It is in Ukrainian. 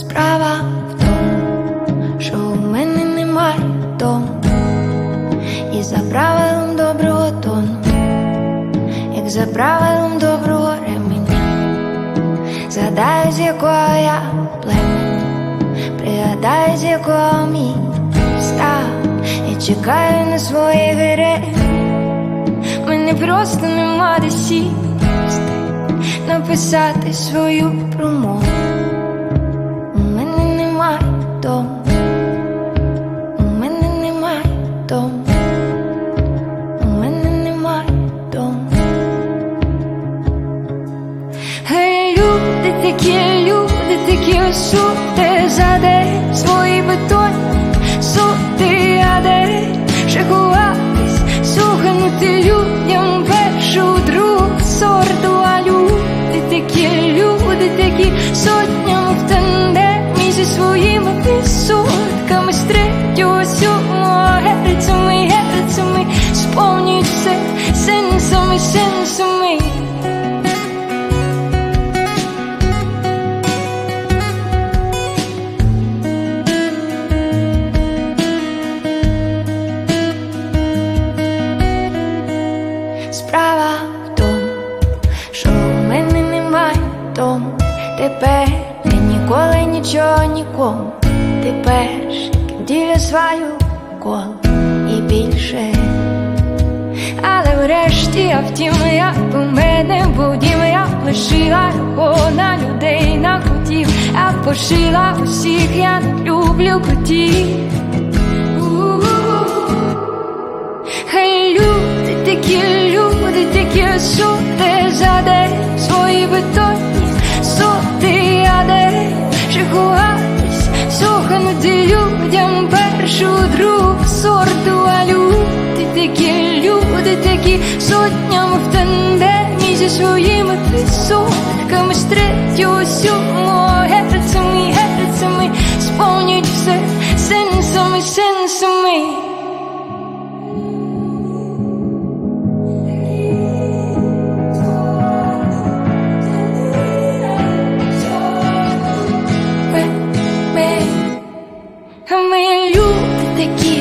справа в тому, що у мене немає дому, і за правилом доброго тону, як за правилом доброго ременя, згадаю, з якого я племені, пригадаю, з якого мій став, я чекаю на свої гири, мене просто нема де написати свою промову. Такі сути за день свої бетонні сути, а де ще ховатись, слухати людям першу другу сорту, а люди такі, люди такі сотнями в тандемі зі своїми відсотками з третього сьомого герцями, герцями сповнюють все сенсами, сенсами. Нікому. Тепер діля свою коло і більше. Але врешті, а втім, як у мене був дім, я лишила його на людей, на котів, а пошила усіх, я не люблю котів. Хай люди такі, люди такі сути за день свої бетонні першу друг сорту, а люди такі, люди такі сотнями в тандемі зі своїми присотками з третього сьомого герцями, герцями сповнюють все сенсами, сенсами. Ми, ми, ми люди такі,